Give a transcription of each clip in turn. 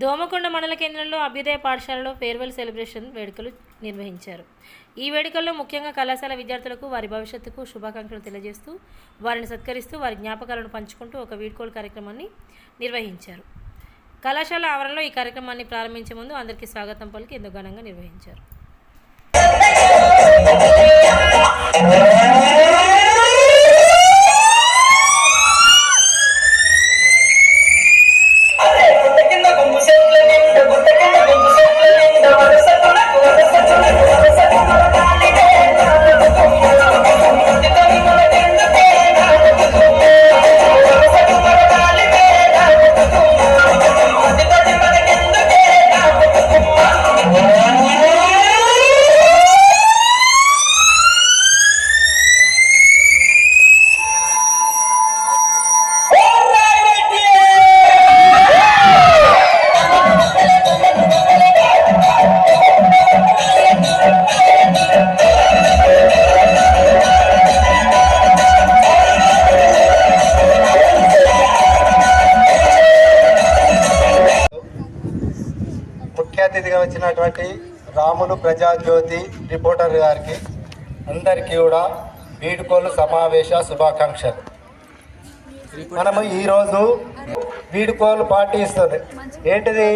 దోమకొండ మండల కేంద్రంలో అభ్యుదయ పాఠశాలలో ఫేర్వెల్ సెలబ్రేషన్ వేడుకలు నిర్వహించారు. ఈ వేడుకల్లో ముఖ్యంగా కళాశాల విద్యార్థులకు వారి భవిష్యత్తుకు శుభాకాంక్షలు తెలియజేస్తూ వారిని సత్కరిస్తూ వారి జ్ఞాపకాలను పంచుకుంటూ ఒక వీడ్కోల్ కార్యక్రమాన్ని నిర్వహించారు. కళాశాల ఆవరణలో ఈ కార్యక్రమాన్ని ప్రారంభించే ముందు అందరికీ స్వాగతం పలికి ఎంతో ఘనంగా నిర్వహించారు. అతిథిగా వచ్చినటువంటి రాములు ప్రజాజ్యోతి రిపోర్టర్ గారికి అందరికీ కూడా వీడుకోలు సమావేశ శుభాకాంక్షలు. మనము ఈరోజు వీడుకోలు పార్టీ ఇస్తుంది ఏంటిది?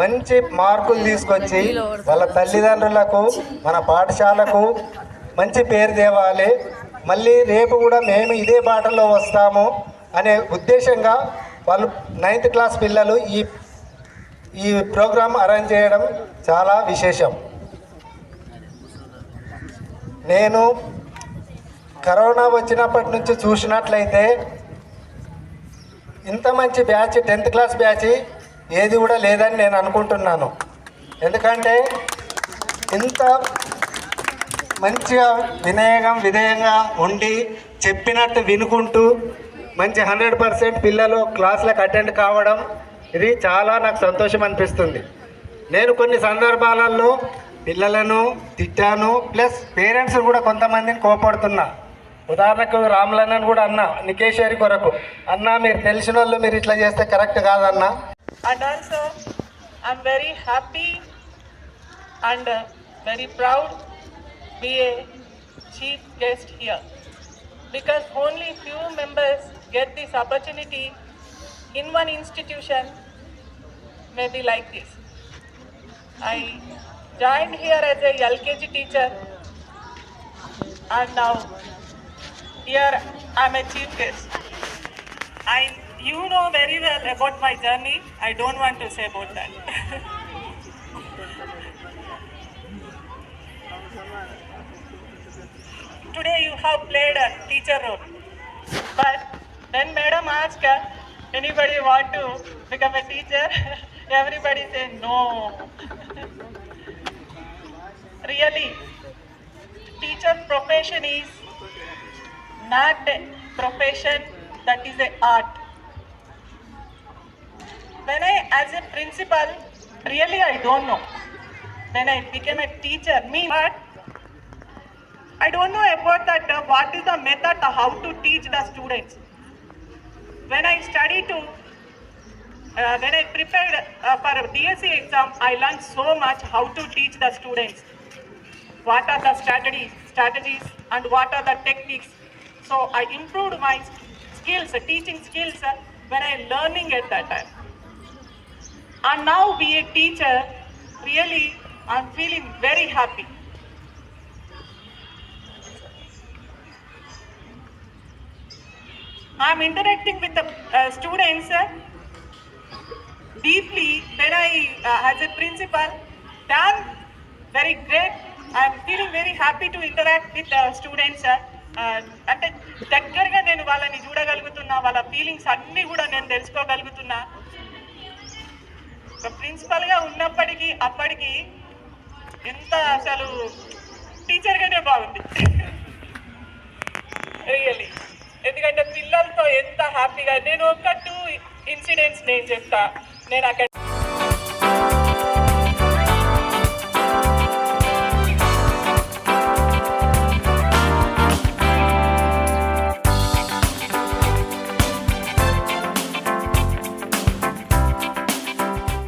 మంచి మార్కులు తీసుకొచ్చి వాళ్ళ తల్లిదండ్రులకు మన పాఠశాలకు మంచి పేరు తేవాలి. మళ్ళీ రేపు కూడా మేము ఇదే బాటలో వస్తాము అనే ఉద్దేశంగా వాళ్ళు నైన్త్ క్లాస్ పిల్లలు ఈ ఈ ప్రోగ్రాం అరేంజ్ చేయడం చాలా విశేషం. నేను కరోనా వచ్చినప్పటి నుంచి చూసినట్లయితే ఇంత మంచి బ్యాచ్ టెన్త్ క్లాస్ బ్యాచ్ ఏది కూడా లేదని నేను అనుకుంటున్నాను. ఎందుకంటే ఇంత మంచిగా వినయంగా విధేయంగా ఉండి చెప్పినట్టు వినుకుంటూ మంచి హండ్రెడ్ పర్సెంట్ పిల్లలు క్లాసులకు అటెండ్ కావడం ఇది చాలా నాకు సంతోషం అనిపిస్తుంది. నేను కొన్ని సందర్భాలలో పిల్లలను తిట్టాను ప్లస్ పేరెంట్స్ కూడా కొంతమందిని కోపడుతున్నా. ఉదాహరణకు రాములన్నని కూడా అన్న నికేశ్వరి కొరకు. అన్న మీరు తెలిసిన వాళ్ళు మీరు ఇట్లా చేస్తే కరెక్ట్ కాదన్నా. And also I'm very happy and very proud proud be a chief guest here. Because only few members get this opportunity in one institution maybe like this I joined here as a LKG teacher and now here I'm a chief guest I, you know very well about my journey. I don't want to say about that. Today you have played a teacher role, but then Madam asked, anybody want to become a teacher? Everybody say no. really, teacher profession is not a profession that is a art when i as a principal really i don't know when i became a teacher me but i don't know about that uh, what is the method uh, how to teach the students when i studied to uh, when i prepared uh, for dsc exam i learned so much how to teach the students. What are the strategies strategies and what are the techniques? So i improved my skills teaching skills uh, when i learning at that time. And now be a teacher really i'm feeling very happy i'm interacting with the uh, students uh, deeply when I, uh, as a principal, done very great. I'm feeling very happy to interact with the students. Uh, uh, అంటే దగ్గరగా నేను వాళ్ళని చూడగలుగుతున్నా వాళ్ళ feelings అన్నీ కూడా నేను తెలుసుకోగలుగుతున్నా ఒక ప్రిన్సిపల్గా ఉన్నప్పటికీ అప్పటికి ఎంత అసలు టీచర్గానే బాగుంది రియల్లీ ఎందుకంటే పిల్లలతో ఎంత హ్యాపీగా నేను ఒక టూ ఇన్సిడెంట్స్ నేను చెప్తా. నేను అక్కడ